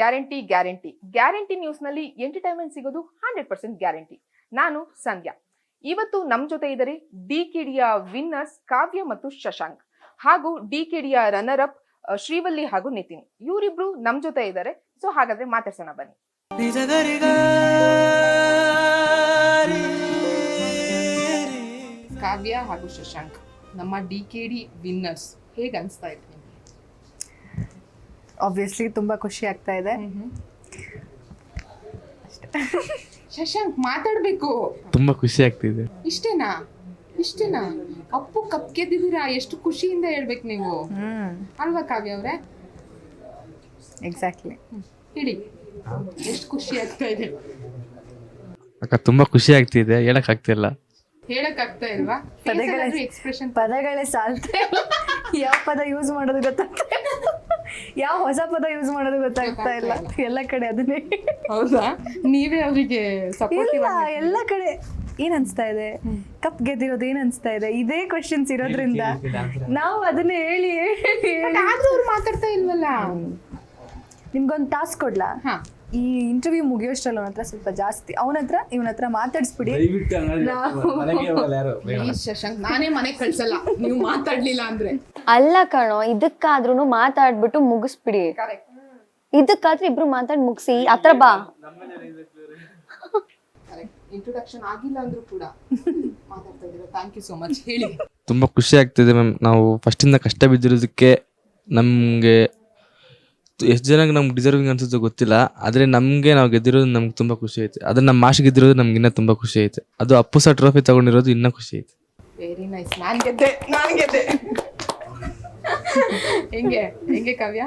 Guarantee guarantee. Guarantee ನ್ಯೂಸ್ನಲ್ಲಿ entertainment ಸಿಗೋದು hundred percent guarantee. ನಾನು ಸಂಧ್ಯಾ. ಇವತ್ತು ನಮ್ಮ ಜೊತೆ ಇದ್ದಾರೆ ಡಿ ಕಿಡಿಯ ವಿನ್ನರ್ಸ್ ಕಾವ್ಯ ಮತ್ತು ಶಶಾಂಕ್ ಹಾಗೂ ಡಿ ಕಿಡಿಯ ರನ್ನರ್ ಅಪ್ ಶ್ರೀವಲ್ಲಿ ಹಾಗೂ ನಿತಿನ್. ಇವರಿಬ್ರು ನಮ್ಮ ಜೊತೆ ಇದ್ದಾರೆ. ಸೊ ಹಾಗಾದ್ರೆ ಮಾತಾಡ್ಸೋಣ ಬನ್ನಿ. ಕಾವ್ಯ ಹಾಗೂ ಶಶಾಂಕ್ ನಮ್ಮ ಡಿ ಕೆ ಡಿ ವಿನ್ನರ್ಸ್ ಹೇಗೆ ಅನಿಸ್ತಾ ಇದೆ? ಆಬ್ವಿಯಸ್ಲಿ ತುಂಬಾ ಖುಷಿ ಆಗ್ತಾ ಇದೆ. ಶಶಾಂಕ್ ಮಾತಾಡ್ಬೇಕು. ತುಂಬಾ ಖುಷಿ ಆಗ್ತಿದೆ. ಇಷ್ಟೇನಾ? ಇಷ್ಟೇನಾ? ಅಪ್ಪು ಕಪ್ ಗೆದ್ದಿದ್ದೀರಾ? ಎಷ್ಟು ಖುಷಿಯಿಂದ ಹೇಳ್ಬೇಕು ನೀವು. ಹ್ಮ್. ಅಲ್ವಾ ಕಾವ್ಯ ಅವ್ರೆ? ಎಕ್ಸಾಕ್ಟ್ಲಿ ಹೇಳಿ ಎಷ್ಟು ಖುಷಿ ಆಗ್ತಾ ಇದೆ. ಅಕ್ಕ ತುಂಬಾ ಖುಷಿ ಆಗ್ತಿದೆ. ಹೇಳಕ್ ಆಗ್ತಿಲ್ಲ ಹೇಳಕ್ ಆಗ್ತಾ ಇಲ್ವಾ? ಪದಗಳ ಎಕ್ಸ್ಪ್ರೆಷನ್ ಪದಗಳೇ ಸಾಲ್ತಾ ಇಲ್ಲ. ಯಾವ ಪದ ಯೂಸ್ ಮಾಡೋದು ಗೊತ್ತಾಗ್ತಾ. ಯಾವ ಹೊಸ ಪದ ಯೂಸ್ ಮಾಡೋದು ಗೊತ್ತಾಗ್ತಾ ಇಲ್ಲ. ಎಲ್ಲ ಕಡೆ ಅದನ್ನೇ. ಹೌದಾ? ನೀವೇ ಅವರಿಗೆ ಇಲ್ಲ ಎಲ್ಲ ಕಡೆ. ಏನ್ ಅನ್ಸ್ತಾ ಇದೆ? ಕಪ್ ಗೆದ್ದಿರೋದು ಏನ್ ಅನ್ಸ್ತಾ ಇದೆ? ಇದೇ ಕ್ವಶನ್ಸ್ ಇರೋದ್ರಿಂದ ನಾವು ಅದನ್ನೇ ಹೇಳಿ ಹೇಳಿ ಹೇಳಿ. ಆದ್ರೂ ಅವ್ರು ಮಾತಾಡ್ತಾ ಇಲ್ವಲ್ಲ? ನಿಮ್ಗೊಂದು ಟಾಸ್ಕ್ ಕೊಡ್ಲಾ? ಹಾ. ಈ ಇಂಟರ್ವ್ಯೂ ಮುಗಿಯೋಷ್ಟ್ರಲ್ಲಿ ಅವನ ಹತ್ರ ಸ್ವಲ್ಪ ಜಾಸ್ತಿ. ಅವನ ಹತ್ರ ಇವನ ಹತ್ರ ಮಾತಾಡಿಸ್ಬಿಡಿ. ಶಶಾಂಕ್ ನಾನೇ ಮನೆಗೆ ಕಳ್ಸಲ್ಲ. ನೀವು ಮಾತಾಡ್ಲಿಲ್ಲ ಅಂದ್ರೆ. ಅಲ್ಲ ಕಣೋ ಇದಕ್ಕಾದ್ರೂ ಮಾತಾಡ್ಬಿಟ್ಟು ಮುಗಿಸ್ಬಿಡಿ. ಕರೆಕ್ಟ್ ಇದಕ್ಕಾದ್ರೂ ಇಬ್ರು ಮಾತಾಡ್ ಮುಗಿಸಿ. ಹತ್ರ ಬಾ. ಇಂಟ್ರೊಡಕ್ಷನ್ ಆಗಿಲ್ಲ ಅಂದ್ರೂ ಕೂಡ ಮಾತಾಡ್ತಾ ಇದ್ದೀರಾ? ಥ್ಯಾಂಕ್ ಯು ಸೋ ಮಚ್ ಹೇಳಿ. ತುಂಬಾ ಖುಷಿ ಆಗ್ತಿದೆ ಮ್ಯಾಮ್. ನಾವು ಫಸ್ಟಿಂದ ಕಷ್ಟ ಬಿದ್ದಿರೋದಕ್ಕೆ ನಮಗೆ ಎಷ್ಟು ಜನಕ್ಕೆ ನಮ್ಗೆ ಡಿಸರ್ವಿಂಗ್ ಅನ್ಸುತ್ತೋ ಗೊತ್ತಿಲ್ಲ ಆದರೆ ನಮಗೆ ನಾವು ಗೆದ್ದಿರೋದು ನಮ್ಗೆ ತುಂಬ ಖುಷಿ ಐತೆ. ಅದನ್ನ ನಮ್ಮ ಮಾಷ್ ಗೆದ್ದಿರೋದು ನಮ್ಗೆ ಇನ್ನೂ ತುಂಬ ಖುಷಿ ಐತೆ. ಅದು ಅಪ್ಪು ಸಹ ಟ್ರೋಫಿ ತಗೊಂಡಿರೋದು ಇನ್ನೂ ಖುಷಿ ಐತೆ. ವೆರಿ ನೈಸ್ ನಾನು ಗೆದ್ದೆ ನಾನು ಗೆದ್ದೆ. ಹೆಂಗೆ ಹೆಂಗೆ Kavya?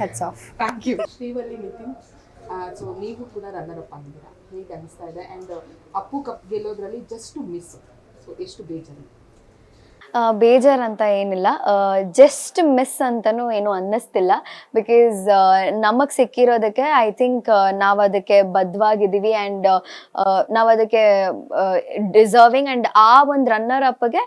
Heads off thank you Srivalli Nitin. So ನೀವು ಕೂಡ ರನ್ನರ್ ಅಪ್ ಆಗಿದ್ದೀರಾ? ಹೇಗೆ ಅನಿಸ್ತಾ ಇದೆ? ಆ್ಯಂಡ್ ಅಪ್ಪು ಕಪ್ ಗೆಲ್ಲೋದ್ರಲ್ಲಿ ಜಸ್ಟ್ ಮಿಸ್ ಸೊ ಎಷ್ಟು ಬೇಜಾರು? ಬೇಜಾರ್ ಅಂತ ಏನಿಲ್ಲ. ಜಸ್ಟ್ ಮಿಸ್ ಅಂತನೂ ಏನು ಅನ್ನಿಸ್ತಿಲ್ಲ. ಬಿಕಾಸ್ ನಮಗೆ ಸಿಕ್ಕಿರೋದಕ್ಕೆ ಐ ಥಿಂಕ್ ನಾವು ಅದಕ್ಕೆ ಬದ್ಧವಾಗಿದ್ದೀವಿ ಆ್ಯಂಡ್ ನಾವು ಅದಕ್ಕೆ ಡಿಸರ್ವಿಂಗ್ ಆ್ಯಂಡ್ ಆ ಒಂದು ರನ್ನರ್ ಅಪ್ಗೆ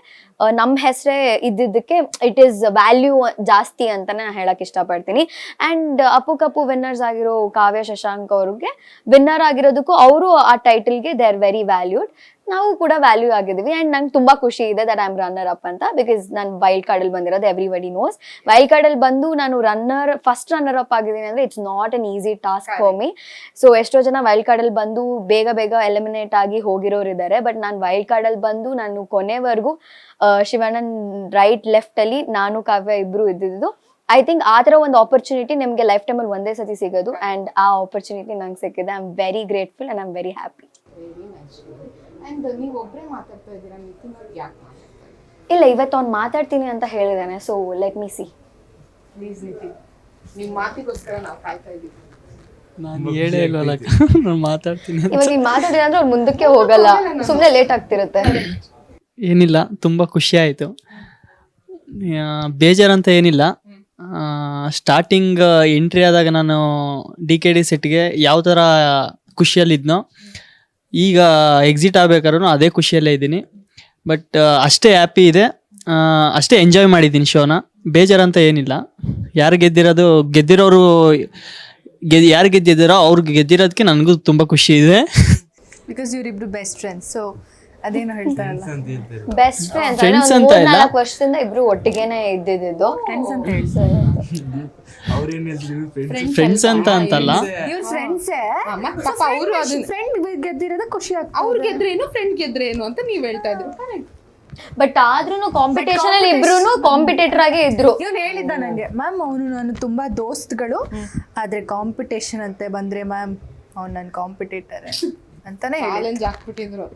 ನಮ್ಮ ಹೆಸರೇ ಇದ್ದಿದ್ದಕ್ಕೆ ಇಟ್ ಈಸ್ ವ್ಯಾಲ್ಯೂ ಜಾಸ್ತಿ ಅಂತಲೇ ನಾನು ಹೇಳಕ್ಕೆ ಇಷ್ಟಪಡ್ತೀನಿ. ಆ್ಯಂಡ್ ಅಪ್ಪು ಕಪ್ಪು ವಿನ್ನರ್ಸ್ ಆಗಿರೋ ಕಾವ್ಯ ಶಶಾಂಕ್ ಅವ್ರಿಗೆ ವಿನ್ನರ್ ಆಗಿರೋದಕ್ಕೂ ಅವರು ಆ ಟೈಟಲ್ಗೆ ದೇ ಆರ್ ವೆರಿ ವ್ಯಾಲ್ಯೂಡ್ ನಾವು ಕೂಡ ವ್ಯಾಲ್ಯೂ ಆಗಿದ್ದೀವಿ ಆ್ಯಂಡ್ ನಂಗೆ ತುಂಬ ಖುಷಿ ಇದೆ that I am runner up ಅಂತ ಬಿಕಾಸ್ ನಾನು ವೈಲ್ಡ್ ಕಾರ್ಡಲ್ಲಿ ಬಂದಿರೋದು ಎವ್ರಿಬಡಿ ನೋಸ್ ವೈಲ್ಡ್ ಕಾರ್ಡಲ್ಲಿ ಬಂದು ನಾನು ರನ್ನರ್ ಫಸ್ಟ್ ರನ್ನರ್ ಅಪ್ ಆಗಿದ್ದೀನಿ ಅಂದರೆ it's not an easy task for me so ಎಷ್ಟೋ ಜನ ವೈಲ್ಡ್ ಕಾರ್ಡಲ್ಲಿ ಬಂದು ಬೇಗ ಬೇಗ ಎಲಿಮಿನೇಟ್ ಆಗಿ ಹೋಗಿರೋರು ಇದ್ದಾರೆ ಬಟ್ ನಾನು ವೈಲ್ಡ್ ಕಾರ್ಡಲ್ಲಿ ಬಂದು ನಾನು ಕೊನೆವರೆಗೂ ಶಿವಣ್ಣನ್ ರೈಟ್ ಲೆಫ್ಟಲ್ಲಿ ನಾನು ಕಾವ್ಯ ಇಬ್ಬರು ಇದ್ದಿದ್ದು. ಐ ಥಿಂಕ್ ಆ ಥರ ಒಂದು ಆಪರ್ಚುನಿಟಿ ನಿಮಗೆ ಲೈಫ್ ಟೈಮಲ್ಲಿ ಒಂದೇ ಸತಿ ಸಿಗೋದು ಆ್ಯಂಡ್ ಆ ಆಪರ್ಚುನಿಟಿ ನಂಗೆ ಸಿಕ್ಕಿದೆ. I am very grateful and I am very happy very nice and ನೀವು ಒಬ್ಬರೇ ಮಾತಾಡ್ತಾ ಇದ್ದೀರಾ? ನಿತಿನ್ ಯಾಕೆ ಮಾತಾಡ್ತಾ ಇದ್ದೀರಾ? ಇಲ್ಲ ಇವತ್ತು ಅವ್ನು ಮಾತಾಡ್ತೀನಿ ಅಂತ ಹೇಳಿದಾನೆ. So let me see please Nitin ನಿಮ್ಮ ಮಾತಿಗೋಸ್ಕರ ನಾವು ಕಾಯ್ತಾ ಇದ್ದೀವಿ. ನಾನು ಹೇಳೇ ಇಲ್ವಲ್ಲ ನಾನು ಮಾತಾಡ್ತೀನಿ ಅಂತ. ಇವಾಗ ನೀವು ಮಾತಾಡಿದ್ರೆ ಅಂದ್ರೆ ಅವ್ನು ಮುಂದಕ್ಕೆ ಹೋಗಲ್ಲ. ಸುಮ್ಮನೆ ಲೇಟ್ ಆಗ್ತಿರುತ್ತೆ. ಏನಿಲ್ಲ ತುಂಬ ಖುಷಿ ಆಯಿತು. ಬೇಜಾರಂತ ಏನಿಲ್ಲ. ಸ್ಟಾರ್ಟಿಂಗ್ ಎಂಟ್ರಿ ಆದಾಗ ನಾನು ಡಿ ಕೆ ಡಿ ಸೆಟ್ಗೆ ಯಾವ ಥರ ಖುಷಿಯಲ್ಲಿದ್ನೋ ಈಗ ಎಕ್ಸಿಟ್ ಆಗ್ಬೇಕಾದ್ರೂ ಅದೇ ಖುಷಿಯಲ್ಲೇ ಇದ್ದೀನಿ. ಬಟ್ ಅಷ್ಟೇ ಹ್ಯಾಪಿ ಇದೆ. ಅಷ್ಟೇ ಎಂಜಾಯ್ ಮಾಡಿದ್ದೀನಿ ಶೋನ. ಬೇಜಾರಂತ ಏನಿಲ್ಲ. ಯಾರು ಗೆದ್ದಿರೋದು, ಗೆದ್ದಿರೋರು, ಗೆದ್, ಯಾರು ಗೆದ್ದಿದ್ದಾರೋ ಅವ್ರಿಗೆ ಗೆದ್ದಿರೋದಕ್ಕೆ ನನಗೂ ತುಂಬ ಖುಷಿ ಇದೆ. ಬಿಕಾಸ್ ಇವರಿಬ್ರು ಬೆಸ್ಟ್ ಫ್ರೆಂಡ್ಸ್ ಸೊ ಅದೇನೋ ಹೇಳ್ತಾರಲ್ಲ ಬೆಸ್ಟ್ ಫ್ರೆಂಡ್ಸ್ ಅಂತ ಇಲ್ಲ. ನಾಲ್ಕು ವರ್ಷದಿಂದ ಇಬ್ರು ಒಟ್ಟಿಗೆನೆ ಇದ್ದಿದ್ದು ಫ್ರೆಂಡ್ಸ್ ಅಂತ ಹೇಳಿ ಫ್ರೆಂಡ್ಸ್ ಅಂತ ಅಂತಲ್ಲ? ಇವ್ರ ಫ್ರೆಂಡ್ಸ್ ಪಾಪ ಅವರು ಅದನ್ನ ಫ್ರೆಂಡ್ ಗೆದ್ದಿರೋದು ಖುಷಿ ಆಗ್ತದೆ. ಅವ್ರು ಗೆದ್ರೇನು ಫ್ರೆಂಡ್ ಗೆದ್ರೇನು ಅಂತ ನೀವ್ ಹೇಳ್ತಾ ಇದ್ರು. ಕರೆಕ್ಟ್ ಬಟ್ ಆದ್ರೂ ಕಾಂಪಿಟೇಷನ್ ಅಲ್ಲಿ ಇಬ್ರು ಕಾಂಪಿಟೇಟರ್ ಆಗೇ ಇದ್ರು. ಇವ್ನು ಹೇಳಿದ್ದ ನಂಗೆ ಮ್ಯಾಮ್ ಅವನು ನಾನು ತುಂಬಾ ದೋಸ್ತ್ಗಳು ಆದ್ರೆ ಕಾಂಪಿಟೇಷನ್ ಅಂತ ಬಂದ್ರೆ ಮ್ಯಾಮ್ ಅವ್ನು ನನ್ನ ಕಾಂಪಿಟೇಟರ್ ಅಂತಾನೆ ಹೇಳಿ ಚಾಲೆಂಜ್ ಹಾಕ್ಬಿಟ್ಟಿದ್ರು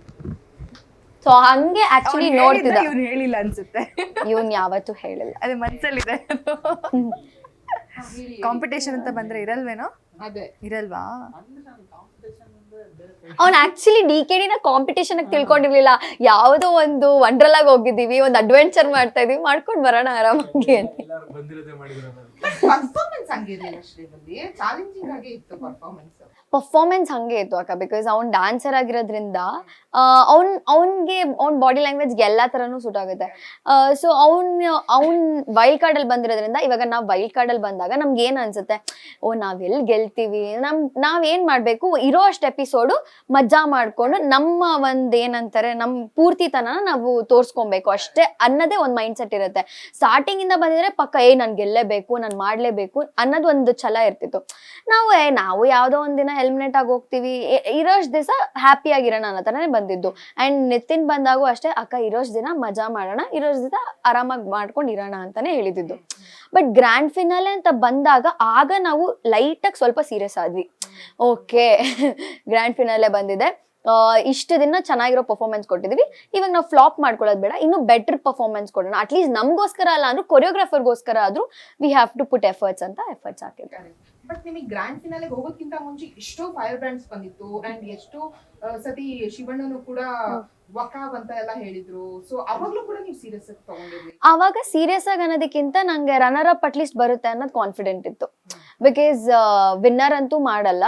ಸೊ ಹಂಗೆ ಆಕ್ಚುಲಿ ನೋಡ್ತಿದ್ದ. ಇವ್ನು ಹೇಳಿಲ್ಲ ಅನ್ಸುತ್ತೆ. ಇವನ್ ಯಾವತ್ತು ಹೇಳಿಲ್ಲ. ಅದೇ ಮನ್ಸಲ್ಲಿದೆ ಕಾಂಪಿಟೇಷನ್ ಅಂತ ಬಂದ್ರೆ ಇರಲ್ವೇನೋ? ಅದೇ. ಇರಲ್ವಾ? ಅವ್ನು ಆಕ್ಚುಲಿ ಡಿ ಕೆ ಡಿನ ಕಾಂಪಿಟೇಷನ್ ತಿಳ್ಕೊಂಡಿರ್ಲಿಲ್ಲ. ಯಾವುದೋ ಒಂದು ವಂಡರ್ಲಾಗ್ ಹೋಗಿದ್ದೀವಿ ಒಂದು ಅಡ್ವೆಂಚರ್ ಮಾಡ್ತಾ ಇದೀವಿ ಮಾಡ್ಕೊಂಡು ಬರೋಣ ಆರಾಮಾಗಿ ಪರ್ಫಾರ್ಮೆನ್ಸ್ ಇತ್ತು ಪರ್ಫಾರ್ಮೆನ್ಸ್ ಪರ್ಫಾರ್ಮೆನ್ಸ್ ಹಂಗೆ ಇತ್ತು ಅಕ್ಕ ಬಿಕಾಸ್ ಅವ್ನು ಡಾನ್ಸರ್ ಆಗಿರೋದ್ರಿಂದ ಅವ್ನ್, ಅವ್ನಿಗೆ ಅವ್ನ್ ಬಾಡಿ ಲ್ಯಾಂಗ್ವೇಜ್ಗೆ ಎಲ್ಲಾ ಥರನೂ ಸೂಟ್ ಆಗುತ್ತೆ. ಸೊ ಅವ್ನು, ಅವ್ನ ವೈಲ್ಡ್ ಕಾರ್ಡ್ ಅಲ್ಲಿ ಬಂದಿರೋದ್ರಿಂದ ಇವಾಗ ನಾವು ವೈಲ್ಡ್ ಕಾರ್ಡ್ ಅಲ್ಲಿ ಬಂದಾಗ ನಮ್ಗೆ ಏನು ಅನ್ಸುತ್ತೆ? ಓ ನಾವೆಲ್ಲಿ ಗೆಲ್ತೀವಿ? ನಮ್ ನಾವೇನು ಮಾಡಬೇಕು? ಇರೋ ಅಷ್ಟು ಎಪಿಸೋಡು ಮಜಾ ಮಾಡ್ಕೊಂಡು ನಮ್ಮ ಒಂದು ಏನಂತಾರೆ ನಮ್ಮ ಪೂರ್ತಿತನ ನಾವು ತೋರಿಸ್ಕೊಬೇಕು. ಅಷ್ಟೇ ಅನ್ನೋದೇ ಒಂದು ಮೈಂಡ್ ಸೆಟ್ ಇರುತ್ತೆ. ಸ್ಟಾರ್ಟಿಂಗ್ ಇಂದ ಬಂದಿದ್ರೆ ಪಕ್ಕ ಏ ನಾನು ಗೆಲ್ಲೇಬೇಕು, ನಾನ್ ಮಾಡ್ಲೇಬೇಕು ಅನ್ನೋದು ಒಂದು ಛಲ ಇರ್ತಿತ್ತು. ನಾವು, ಏ, ನಾವು ಯಾವ್ದೋ ಒಂದಿನ ಹೆಲ್ಮೆಟ್ ಆಗಿ ಹೋಗ್ತೀವಿ. ಇರೋಷ್ಟು ದಿವಸ ಹ್ಯಾಪಿ ಆಗಿರೋಣ ಅನ್ನೋ ತರನೇ ಬಂದಿದ್ದು. ಅಂಡ್ ನಿತಿನ್ ಬಂದಾಗೂ ಅಷ್ಟೇ, ಅಕ್ಕ, ಇರೋಷ್ಟು ದಿನ ಮಜಾ ಮಾಡೋಣ, ಇರೋಷ್ಟು ದಿನ ಆರಾಮಾಗಿ ಮಾಡ್ಕೊಂಡು ಇರೋಣ ಅಂತಾನೆ ಹೇಳಿದ್ದು ಬಟ್ ಗ್ರ್ಯಾಂಡ್ ಫಿನಾಲೆ ಅಂತ ಬಂದಾಗ ಆಗ ನಾವು ಲೈಟಾಗಿ ಸ್ವಲ್ಪ ಸೀರಿಯಸ್ ಆದ್ವಿ. ಓಕೆ ಗ್ರ್ಯಾಂಡ್ ಫಿನಾಲೆ ಬಂದಿದೆ. ಇಷ್ಟು ದಿನ ಚೆನ್ನಾಗಿರೋ ಪರ್ಫಾರ್ಮೆನ್ಸ್ ಕೊಟ್ಟಿದ್ವಿ. ಇವಾಗ ನಾವು ಫ್ಲಾಪ್ ಮಾಡ್ಕೊಳ್ಳೋದು ಬೇಡ. ಇನ್ನು ಬೆಟರ್ ಪರ್ಫಾರ್ಮೆನ್ಸ್ ಕೊಡೋಣ. ಅಟ್ಲೀಸ್ಟ್ ನಮಗೋಸ್ಕರ ಅಲ್ಲ ಅಂದ್ರೆ ಕೊರಿಯೋಗ್ರಾಫರ್ಗೋಸ್ಕರ ಆದ್ರೂ we have to put efforts ಅಂತ ಎಫರ್ಟ್ಸ್ ಹಾಕಿದ್ದಾರೆ ಬಟ್ ನಿಮಗೆ ಗ್ರ್ಯಾಂಡ್ ಫಿನಾಲೆಗೆ ಹೋಗೋದಕ್ಕಿಂತ ಮುಂಚೆ ಎಷ್ಟೋ ಫೈರ್ ಬ್ರ್ಯಾಂಡ್ಸ್ ಬಂದಿತ್ತು ಅಂಡ್ ಎಷ್ಟೋ ಸತಿ ಶಿವಣ್ಣನು ಕೂಡ ವಕಾವ್ ಅಂತ ಎಲ್ಲ ಹೇಳಿದ್ರು. ಸೊ ಅವಾಗ್ಲೂ ಕೂಡ ನೀವು ಸೀರಿಯಸ್ ಆಗಿ ಆವಾಗ ಸೀರಿಯಸ್ ಆಗಿ ಅನ್ನೋದಕ್ಕಿಂತ ನಂಗೆ ರನ್ನರ್ ಅಪ್ ಅಟ್ಲೀಸ್ಟ್ ಬರುತ್ತೆ ಅನ್ನೋದು ಕಾನ್ಫಿಡೆಂಟ್ ಇತ್ತು. ಬಿಕಾಸ್ ವಿನ್ನರ್ ಅಂತೂ ಮಾಡಲ್ಲ.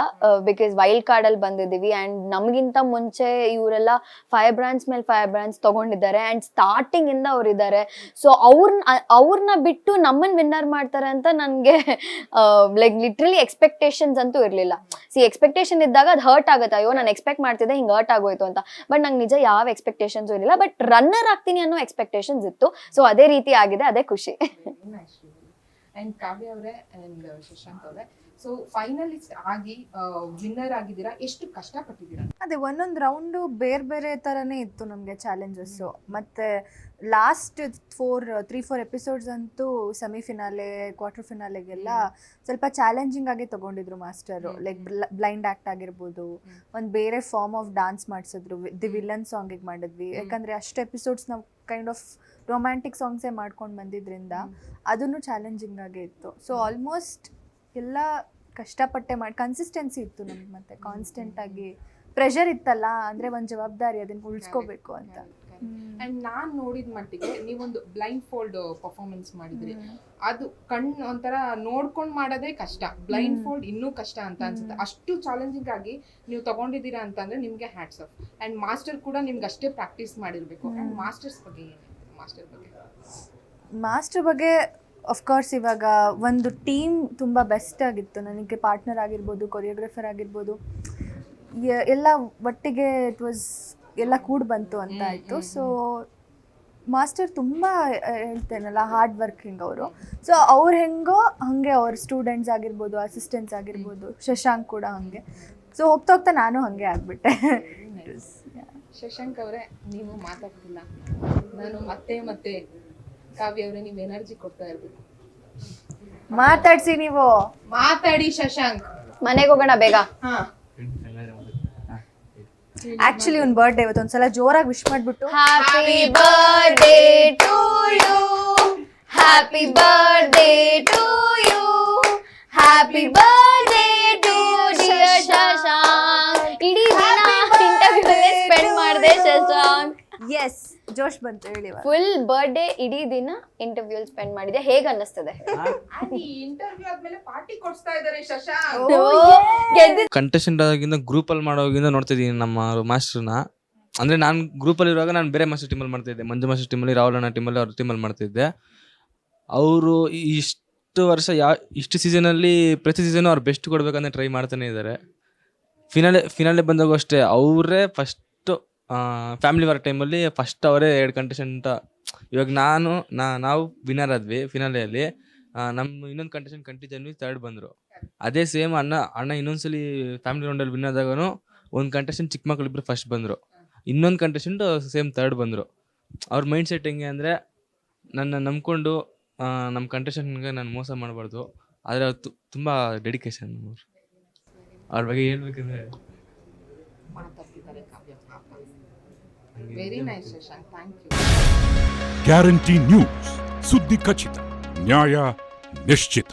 ಬಿಕಾಸ್ ವೈಲ್ಡ್ ಕಾರ್ಡ್ ಅಲ್ಲಿ ಬಂದಿದ್ದೀವಿ. ಅಂಡ್ ನಮಗಿಂತ ಮುಂಚೆ ಇವರೆಲ್ಲ ಫೈರ್ ಬ್ರಾಂಚ್ ಮೇಲೆ ಫೈರ್ ಬ್ರಾಂಚ್ ತಗೊಂಡಿದ್ದಾರೆ. ಅಂಡ್ ಸ್ಟಾರ್ಟಿಂಗ್ ಇಂದ ಅವ್ರಿದ್ದಾರೆ. ಸೊ ಅವ್ರನ್ನ ಅವ್ರನ್ನ ಬಿಟ್ಟು ನಮ್ಮನ್ನ ವಿನ್ನರ್ ಮಾಡ್ತಾರೆ ಅಂತ ನನಗೆ ಲೈಕ್ ಲಿಟ್ರಲಿ ಎಕ್ಸ್ಪೆಕ್ಟೇಷನ್ಸ್ ಅಂತೂ ಇರಲಿಲ್ಲ. ಸಿ ಎಕ್ಸ್ಪೆಕ್ಟೇಷನ್ ಇದ್ದಾಗ ಅದು ಹರ್ಟ್ ಆಗುತ್ತೆ. ಅಯ್ಯೋ, ನಾನು ಎಕ್ಸ್ಪೆಕ್ಟ್ ಮಾಡ್ತಿದ್ದೆ, ಹಿಂಗೆ ಹರ್ಟ್ ಆಗೋಯ್ತು ಅಂತ. ಬಟ್ ನಂಗೆ ನಿಜ ಯಾವ ಎಕ್ಸ್ಪೆಕ್ಟೇಷನ್ಸ್ ಇರಲಿಲ್ಲ. ಬಟ್ ರನ್ನರ್ ಆಗ್ತೀನಿ ಅನ್ನೋ ಎಕ್ಸ್ಪೆಕ್ಟೇಷನ್ಸ್ ಇತ್ತು. ಸೊ ಅದೇ ರೀತಿ ಆಗಿದೆ. ಅದೇ ಖುಷಿ. ಅಂಡ್ ಕಾವ್ಯ ಅವರೇ ಅಂಡ್ ಶಶಾಂಕ್ ಅವರೇ. ಸೊ ಫೈನಲಿಸ್ಟ್ ಆಗಿ ವಿನ್ನರ್ ಆಗಿದ್ದೀರಾ? ಎಷ್ಟು ಕಷ್ಟಪಟ್ಟಿದ್ದೀರಾ? ಅದೇ ಒಂದೊಂದು ರೌಂಡು ಬೇರೆ ಬೇರೆ ಥರನೇ ಇತ್ತು ನಮಗೆ ಚಾಲೆಂಜಸ್ಸು ಮತ್ತು last four three four episodes ಅಂತೂ ಸೆಮಿಫಿನಾಲೆ ಕ್ವಾರ್ಟರ್ ಫಿನಾಲೆಗೆಲ್ಲ ಸ್ವಲ್ಪ ಚಾಲೆಂಜಿಂಗ್ ಆಗಿ ತಗೊಂಡಿದ್ರು ಮಾಸ್ಟರು ಲೈಕ್ ಬ್ಲೈಂಡ್ ಆ್ಯಕ್ಟ್ ಆಗಿರ್ಬೋದು ಒಂದು ಬೇರೆ ಫಾರ್ಮ್ ಆಫ್ ಡಾನ್ಸ್ ಮಾಡಿಸಿದ್ರು. ದಿ ವಿಲನ್ ಸಾಂಗಿಗೆ ಮಾಡಿದ್ವಿ. ಯಾಕಂದರೆ ಅಷ್ಟು ಎಪಿಸೋಡ್ಸ್ ನಾವು ಕೈಂಡ್ ಆಫ್ ರೊಮ್ಯಾಂಟಿಕ್ ಸಾಂಗ್ಸೇ ಮಾಡ್ಕೊಂಡು ಬಂದಿದ್ರಿಂದ ಅದನ್ನು ಚಾಲೆಂಜಿಂಗ್ ಆಗೇ ಇತ್ತು. ಸೊ ಆಲ್ಮೋಸ್ಟ್ ಎಲ್ಲ ಕಷ್ಟಪಟ್ಟೆ ಮಾಡಿ ಕನ್ಸಿಸ್ಟೆನ್ಸಿ ಇತ್ತು ನಮ್ಗೆ ಮತ್ತೆ ಕಾನ್ಸ್ಟೆಂಟ್ ಆಗಿ ಪ್ರೆಷರ್ ಇತ್ತಲ್ಲ ಅಂದ್ರೆ ಒಂದು ಜವಾಬ್ದಾರಿ ಅದನ್ನ ಉಳಿಸ್ಕೋಬೇಕು ಅಂತ. ಅಂಡ್ ನಾನ್ ನೋಡಿದ ಮಟ್ಟಿಗೆ ನೀವೊಂದು ಬ್ಲೈಂಡ್ ಫೋಲ್ಡ್ ಪರ್ಫಾರ್ಮೆನ್ಸ್ ಮಾಡಿದ್ರಿ ಅದು ಕಣ್ಣು ಒಂಥರ ನೋಡ್ಕೊಂಡು ಮಾಡೋದೇ ಕಷ್ಟ. ಬ್ಲೈಂಡ್ ಫೋಲ್ಡ್ ಇನ್ನೂ ಕಷ್ಟ ಅಂತ ಅನ್ಸುತ್ತೆ. ಅಷ್ಟು ಚಾಲೆಂಜಿಂಗ್ ಆಗಿ ನೀವು ತಗೊಂಡಿದ್ದೀರಾ ಅಂತಂದ್ರೆ ನಿಮ್ಗೆ ಹ್ಯಾಟ್ಸ್ ಆಫ್ ಅಂಡ್ ಮಾಸ್ಟರ್ ಕೂಡ ನಿಮ್ಗೆ ಅಷ್ಟೇ ಪ್ರಾಕ್ಟೀಸ್ ಮಾಡಿರ್ಬೇಕು. ಅಂಡ್ ಮಾಸ್ಟರ್ಸ್ ಬಗ್ಗೆ ಏನಿದೆ ಮಾಸ್ಟರ್ ಬಗ್ಗೆ. ಮಾಸ್ಟರ್ ಬಗ್ಗೆ ಅಫ್ಕೋರ್ಸ್ ಇವಾಗ ಒಂದು ಟೀಮ್ ತುಂಬ ಬೆಸ್ಟ್ ಆಗಿತ್ತು. ನನಗೆ ಪಾರ್ಟ್ನರ್ ಆಗಿರ್ಬೋದು ಕೊರಿಯೋಗ್ರಫರ್ ಆಗಿರ್ಬೋದು. ಎಲ್ಲ ಒಟ್ಟಿಗೆ ಇಟ್ ವಾಸ್ ಎಲ್ಲ ಕೂಡ್ ಬಂತು ಅಂತ ಆಯಿತು. ಸೊ ಮಾಸ್ಟರ್ ತುಂಬ ಹೇಳ್ತೇನಲ್ಲ ಹಾರ್ಡ್ ವರ್ಕಿಂಗ್ ಅವರು. ಸೊ ಅವ್ರು ಹೆಂಗೋ ಹಾಗೆ ಅವ್ರ ಸ್ಟೂಡೆಂಟ್ಸ್ ಆಗಿರ್ಬೋದು ಅಸಿಸ್ಟೆಂಟ್ಸ್ ಆಗಿರ್ಬೋದು ಶಶಾಂಕ್ ಕೂಡ ಹಾಗೆ. ಸೊ ಹೋಗ್ತಾ ಹೋಗ್ತಾ ನಾನು ಹಾಗೆ ಆಗಿಬಿಟ್ಟೆ. ಶಶಾಂಕ್ ಅವರೇ ನೀವು ಮಾತಾಡ್ತಿಲ್ಲ. ನಾನು ಮತ್ತೆ ಮತ್ತೆ ಕಾವ್ಯ ಅವರೇ ನೀವು ಎನರ್ಜಿ ಕೊಡ್ತಾ ಇರ್ಬೇಕು. ಮಾತಾಡ್ಸಿ ನೀವು. ಮಾತಾಡಿ ಶಶಾಂಕ್. ಮನೆಗೆ ಹೋಗೋಣ ಬೇಗ. ಹಾ. ಆಕ್ಚುಲಿ ಒಂದು ಬರ್ಡೇ ಇವತ್ತು ಒಂದ್ಸಲ ಜೋರಾಗಿ ವಿಶ್ ಮಾಡ್ಬಿಟ್ಟು. Happy birthday to you happy birthday to you happy birthday to dear Shashank ಇಡೀ ದಿನ ಇಂಟರ್ವ್ಯೂ ಸ್ಪೆಂಡ್ ಮಾಡಿದೆ ಶಶಾಂಕ್ ಎಸ್ ಜೋಶ್ ಬಂತು ಹೇಳಿ ಇವಾಗ. ಫುಲ್ ಬರ್ಡೇ ಇಡೀ ದಿನ ಇಂಟರ್ವ್ಯೂ ಸ್ಪೆಂಡ್ ಮಾಡಿದೆ. ಹೇಗ್ ಅನ್ನಿಸ್ತದೆ? ಇಂಟರ್ವ್ಯೂ ಆದ್ಮೇಲೆ ಪಾರ್ಟಿ ಕೊಡ್ಸ್ತಾ ಇದಾರೆ ಶಶಾಂಕ್. ಗೆದ್ದಿದ್ ಕಂಟೆಸ್ಟೆಂಟ್ ಆಗಿಂದ ಗ್ರೂಪಲ್ಲಿ ಮಾಡೋವಾಗಿಂದ ನೋಡ್ತಿದ್ದೀನಿ ನಮ್ಮ ಮಾಸ್ಟರ್ನ ಅಂದ್ರೆ ನಾನು ಗ್ರೂಪಲ್ಲಿ ಇರುವಾಗ ನಾನು ಬೇರೆ ಮಾಸ್ಟರ್ ಟೀಮಲ್ಲಿ ಮಾಡ್ತಿದ್ದೆ. ಮಂಜು ಮಾಸ್ಟರ್ ಟೀಮಲ್ಲಿ ರಾಹುಲ್ ಅಣ್ಣ ಟೀಮಲ್ಲಿ ಅವ್ರ ಟೀಮಲ್ಲಿ ಮಾಡ್ತಿದ್ದೆ. ಅವರು ಇಷ್ಟು ವರ್ಷ ಯಾ ಇಷ್ಟು ಸೀಸನಲ್ಲಿ ಪ್ರತಿ ಸೀಸನ್ ಅವ್ರು ಬೆಸ್ಟ್ ಕೊಡ್ಬೇಕಂತ ಟ್ರೈ ಮಾಡ್ತಾನೆ ಇದ್ದಾರೆ. ಫಿನಾಲೆ ಫಿನಾಲೆ ಬಂದಾಗ ಅಷ್ಟೇ ಅವರೇ ಫಸ್ಟು ಫ್ಯಾಮಿಲಿ ವರ್ಕ್ ಟೈಮಲ್ಲಿ ಫಸ್ಟ್ ಅವರೇ ಎರಡು ಕಂಟೆಸ್ಟೆಂಟ್ ಇವಾಗ ನಾನು, ನಾ, ನಾವು ವಿನ್ನರ್ ಆದ್ವಿ ಫಿನಾಲೆಯಲ್ಲಿ ನಮ್ಮ ಇನ್ನೊಂದು ಕಂಟೆಸ್ಟೆಂಟ್ ಕಂಟಿಜನ್ವಿ ತರ್ಡ್ ಬಂದರು. ಅದೇ ಸೇಮ್ ಅಣ್ಣ ಅಣ್ಣ ಇನ್ನೊಂದ್ಸಲಿ ಫ್ಯಾಮಿಲಿ ರೌಂಡಲ್ಲಿ ವಿನ್ ಆದಾಗನು ಒಂದು ಕಂಟೆಸ್ಟೆಂಟ್ ಚಿಕ್ಕ ಮಕ್ಳು ಇಬ್ಬರು ಫಸ್ಟ್ ಬಂದರು. ಇನ್ನೊಂದು ಕಂಟೆಸ್ಟೆಂಟ್ ಸೇಮ್ ತರ್ಡ್ ಬಂದರು. ಅವ್ರ ಮೈಂಡ್ ಸೆಟ್ ಹೆಂಗೆ ಅಂದರೆ ನನ್ನ ನಂಬ್ಕೊಂಡು ನಮ್ಮ ಕಂಟೆಸ್ಟೆಂಟ್ಗೆ ನಾನು ಮೋಸ ಮಾಡಬಾರ್ದು. ಆದರೆ ಅವ್ರು ತುಂಬ ಡೆಡಿಕೇಶನ್ ಅವ್ರು. ಅವ್ರ ಬಗ್ಗೆ ಹೇಳ್ಬೇಕಂದ್ರೆ very nice Shashank thank you Guarantee News ಸುದ್ದಿ ಖಚಿತ ನ್ಯಾಯ ನಿಶ್ಚಿತ